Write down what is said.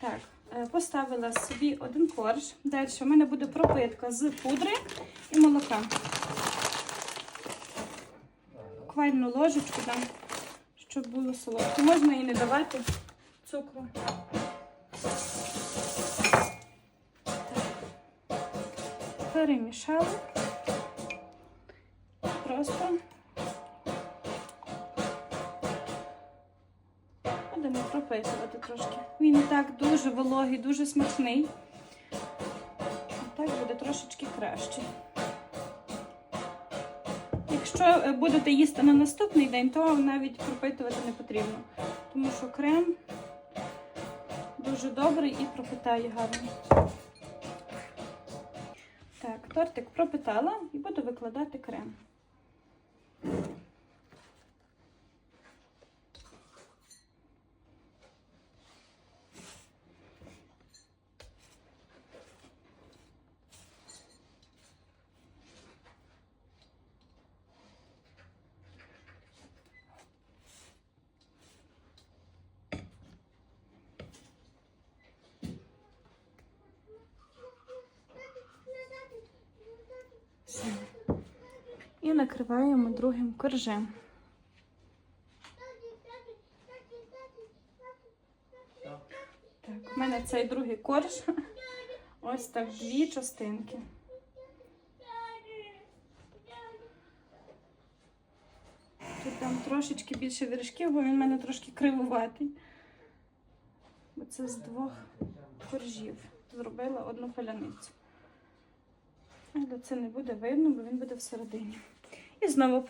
Так, е, поставила собі один корж. Далі в мене буде пропитка з пудри і молока. Буквально ложечку дам, щоб було солодке. Можна і не давати цукру. Так. Перемішала. Просто будемо пропитувати трошки. Він і так дуже вологий, дуже смачний. Так буде трошечки краще. Якщо е, будете їсти на наступний день, то навіть пропитувати не потрібно. Тому що крем дуже добрий і пропитає гарно. Так, тортик пропитала і буду викладати крем. Все. І накриваємо другим коржем. Так, у мене цей другий корж. Ось так дві частинки. Тут там трошечки більше вершків, бо він в мене трошки кривуватий. Бо це з двох коржів. Зробила одну паляницю. Але це не буде видно, бо він буде всередині. І знову